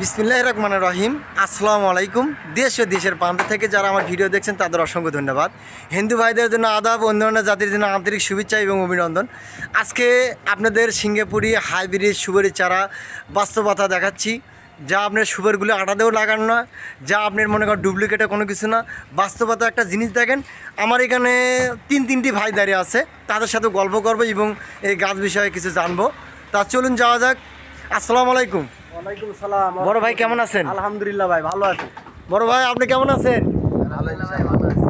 বিসমিল্লাহ রহমান রহিম। আসসালামু আলাইকুম। দেশ ও দেশের প্রান্ত থেকে যারা আমার ভিডিও দেখছেন, তাদের অসংখ্য ধন্যবাদ। হিন্দু ভাইদের জন্য আদাব, অন্যান্য জাতির জন্য আন্তরিক শুভেচ্ছা এবং অভিনন্দন। আজকে আপনাদের সিঙ্গাপুরি হাইব্রিড সুবের চারা বাস্তবতা দেখাচ্ছি। যা আপনার সুবেরগুলো আটাতেও লাগানো না, যা আপনার মনে করেন ডুপ্লিকেটে কোনো কিছু না। বাস্তবতা একটা জিনিস দেখেন, আমার এখানে তিন, তিনটি ভাই দাঁড়িয়ে আছে। তাদের সাথে গল্প করব এবং এই গাছ বিষয়ে কিছু জানব। তা চলুন যাওয়া যাক। আসসালামু আলাইকুম। ওয়ালাইকুম সালাম। বড় ভাই কেমন আছেন? আলহামদুলিল্লাহ ভাই ভালো আছি। বড় ভাই আপনি কেমন আছেন?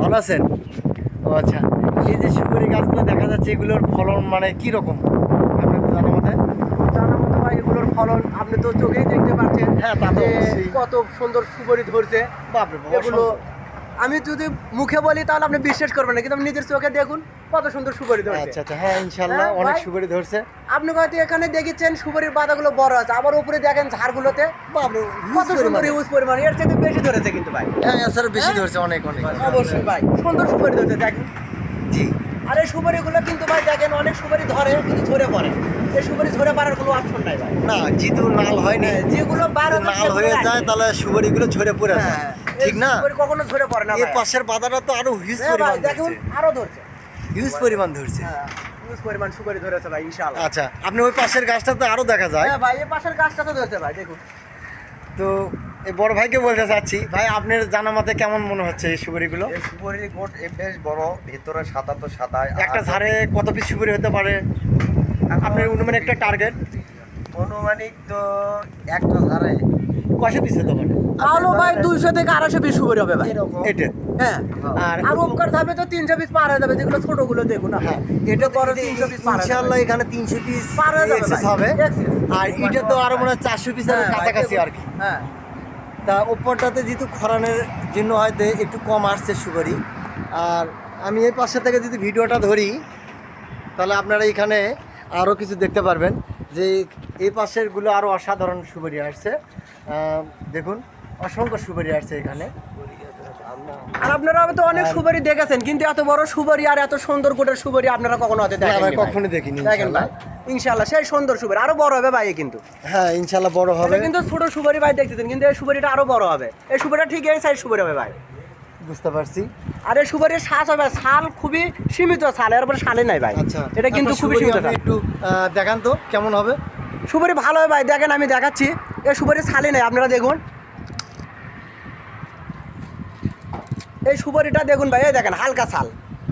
ভালো আছেন? ও আচ্ছা এই যে সুপারি গাছগুলো দেখা যাচ্ছে এগুলোর ফলন মানে কি রকম? আপনার জানা মতে? জানার মতো ভাই এগুলোর ফলন আপনি তো চোখেই দেখতে পাচ্ছেন হ্যাঁ, তা তো যে অবশ্যই। কত সুন্দর সুপারি ধরছে। বাপরে এগুলো আমি যদি মুখে বলি তাহলে আপনি বিশ্বাস করবেন না কিন্তু আপনি নিজের চোখে দেখুন কত সুন্দর সুপারি ধরছে। আচ্ছা আচ্ছা হ্যাঁ ইনশাল্লাহ হ্যাঁ, অনেক সুপারি ধরছে। আপনি হয়তো এখানে দেখেছেন সুপারির পাতাগুলো বড় আছে আবার উপরে দেখেন ঝাড়গুলোতে। কত সুন্দর ইউজ পরিমাণ এর থেকে বেশি ধরেছে কিন্তু ভাই। হ্যাঁ এছাড়া বেশি হ্যাঁ? ধরছে অনেক অনেক অবশ্যই ভাই সুন্দর সুপারি ধরছে দেখেন। জি। আর এই সুপারিগুলো কিন্তু ভাই দেখেন অনেক সুপারি ধরে কিন্তু ঝরে পড়ে। এই সুপারি ঝরে পড়ার কোনো অপশন নাই ভাই। না যেহেতু নাল হয়নি যেগুলো বার নাল হয়ে যায় তাহলে সুপারিগুলো ঝরে পড়ে যায়। হ্যাঁ, ঠিক না? কখনো ঝরে পড়ে না এই পাশের বাজারটা তো আরও হিউজ হ্যাঁ পরিমাণ দেখুন আরও ধরছে। হিউজ পরিমাণ ধরছে। হ্যাঁ হিউজ পরিমাণ সুপারি ধরেছে ভাই ইনশাআল্লাহ। আচ্ছা আপনি ওই পাশের গাছটা তো আরও দেখা যায়। হ্যাঁ ভাই এই পাশের গাছটা তো ধরছে ভাই দেখুন। তো এই বড় ভাইকে বলতে চাচ্ছি ভাই আপনার জানা মতে কেমন মনে হচ্ছে এই সুপারিগুলো? এই সুপারি গোট বেশ বড় ভিতরে সাদা তো সাদা একটা ঝাড়ে কত পিস সুপারি হতে পারে? আপনার অনুমান একটা টার্গেট অনুমানিক তো একটা ঝাড়ে ভাই দুইশো থেকে আড়াইশো পিস হবে ভাই। এটা হ্যাঁ। আর আর উপকার থাকবে তো তিনশো পিস পার হয়ে যাবে যেগুলো ছোটগুলো দেখুন না। হ্যাঁ। এটা তো বড় যদি 300 পিস ইনশাআল্লাহ এখানে তিনশো পিস পার হয়ে যাবে হবে। আর এটা তো আরও মনে হয় চারশো পিসের হ্যাঁ, কাছাকাছি আর কি। হ্যাঁ। তা ওপরটাতে যেহেতু খরানের জন্য হয়তো একটু কম আসছে সুপারি। আর আমি এই পাশে থেকে যদি ভিডিওটা ধরি তাহলে আপনারা এখানে আরও কিছু দেখতে পারবেন যে এই পাশেরগুলো আরও অসাধারণ সুপারি আসছে। দেখুন অসংখ্য সুপারি আসছে এখানে। আর আপনারা তো অনেক সুপারি দেখেছেন কিন্তু এত বড় সুপারি আর এত সুন্দর কোটের সুপারি আপনারা কখনো হতে দেখেন কখনো দেখিনি, দেখেন ভাই ইনশাআল্লাহ সেই সুন্দর সুপারি আরও বড় হবে ভাই কিন্তু। হ্যাঁ ইনশাল্লাহ বড় হবে। কিন্তু ছোট সুপারি ভাই দেখতেছেন কিন্তু এই সুপারিটা আরও বড় হবে। এই সুপারিটা ঠিক এই সাইজ সুপারি হবে ভাই। বুঝতে পারছি। আর এই সুপারির শ্বাস হবে ছাল খুবই সীমিত ছাল এরপরে ছালে নাই ভাই। আচ্ছা এটা কিন্তু খুবই সীমিত একটু দেখান তো কেমন হবে? সুপারি ভালো হয় ভাই দেখেন আমি দেখাচ্ছি। এ সুপারি ছালে নেই আপনারা দেখুন। এই সুপারিটা দেখুন ভাই এই দেখেন হালকা ছাল।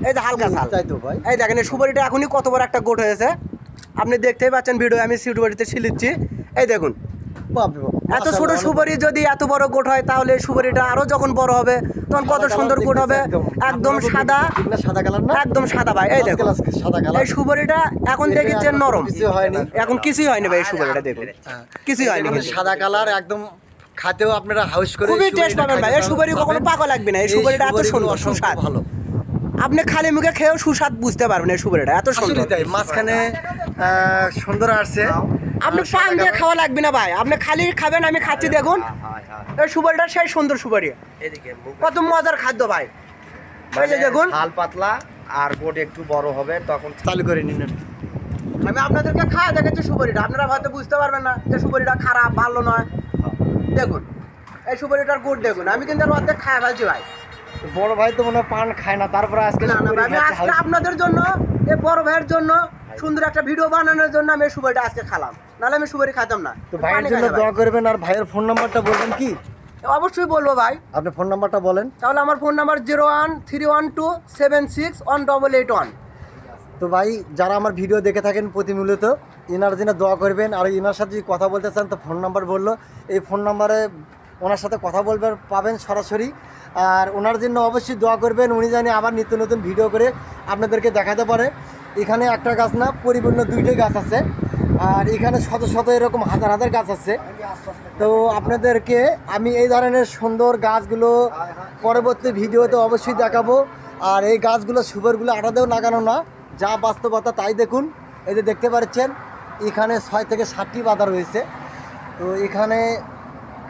এই যে হালকা ছাল। তাই তো ভাই। এই দেখেন এই সুপারিটা এখনই কত বড় একটা গোট হয়েছে। আপনি দেখতেই পাচ্ছেন ভিডিও আমি সুপারিতে শিলিচ্ছি এই দেখুন এত ছোট সুপারি যদি এত বড় গোট হয় তাহলে সুপারিটা আরও যখন বড় হবে তখন কত সুন্দর গোট হবে। একদম। সাদা। সাদা কালার না? একদম সাদা ভাই এই সাদা কালার। এই সুপারিটা এখন দেখেছেন নরম। কিছু হয়নি। এখন কিছুই হয়নি ভাই সুপারিটা দেখুন। কিছুই হয়নি মানে সাদা কালার একদম খাতেও আপনারা হাউস করে খুবই টেস্ট পাবেন ভাই। এই সুপারি কখনো। পাকা লাগবে না। এই সুপারিটা এত সুন্দর সুস্বাদ। ভালো। আপনি খালি মুখে খেয়েও সুস্বাদ বুঝতে পারবেন এই সুপারিটা এত সুন্দর। মাঝখানে সুন্দর আসছে। আপনি পান দিয়ে খাওয়া লাগবে না ভাই। আপনি খালি খাবেন আমি খাচ্ছি দেখুন। এই সুপারিটা সেই সুন্দর সুপারি। কত মজার খাদ্য ভাই। মানে দেখুন। হাল পাতলা আর গোট একটু বড় হবে তখন চালু করে নিন। আমি আপনাদেরকে খাওয়া দেখাচ্ছি সুপারিটা। আপনারা হয়তো বুঝতে পারবেন না যে সুপারিটা খারাপ ভালো নয়। দেখুন এই সুপারিটার গুড় দেখুন। আমি কিন্তু আর অর্ধেক খাওয়া ফেলছি ভাই। বড় ভাই তো মনে পান খায় না তারপরে আজকে না না আমি আজকে আপনাদের জন্য এই বড় ভাইয়ের জন্য সুন্দর একটা ভিডিও বানানোর জন্য আমি সুপারিটা আজকে খালাম। নাহলে আমি সুপারি খাতাম না। তো ভাইয়ের জন্য দোয়া করবেন আর ভাইয়ের ফোন নাম্বারটা বলবেন কি? অবশ্যই বলব ভাই। আপনি ফোন নাম্বারটা বলেন। তাহলে আমার phone number zero one three one two seven six one double eight one তো ভাই যারা আমার ভিডিও দেখে থাকেন প্রতিমূলত এনার জন্য দোয়া করবেন। আর এনার সাথে যদি কথা বলতে চান তো ফোন নাম্বার বলল। এই ফোন নাম্বারে ওনার সাথে কথা বলবেন পাবেন সরাসরি। আর ওনার জন্য অবশ্যই দোয়া করবেন। উনি জানি আবার নিত্য নতুন ভিডিও করে আপনাদেরকে দেখাতে পারে। এখানে একটা গাছ না, পরিপূর্ণ দুইটাই গাছ আছে। আর এখানে শত শত এরকম হাজার হাজার গাছ আছে। তো আপনাদেরকে আমি এই ধরনের সুন্দর গাছগুলো পরবর্তী ভিডিওতে অবশ্যই দেখাবো। আর এই গাছগুলো সুপারগুলো আটাতেও লাগানো না, যা বাস্তবতা তাই দেখুন। এই যে দেখতে পাচ্ছেন, এখানে ছয় থেকে ষাটটি বাধা রয়েছে। তো এখানে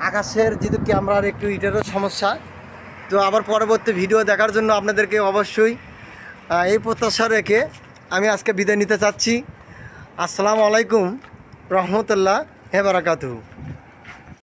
আকাশের যেহেতু ক্যামেরার একটু ইটেরও সমস্যা। তো আবার পরবর্তী ভিডিও দেখার জন্য আপনাদেরকে অবশ্যই এই প্রত্যাশা রেখে আমি আজকে বিদায় নিতে চাচ্ছি। আসসালামু আলাইকুম রহমতুল্লাহ হেবারাকাতু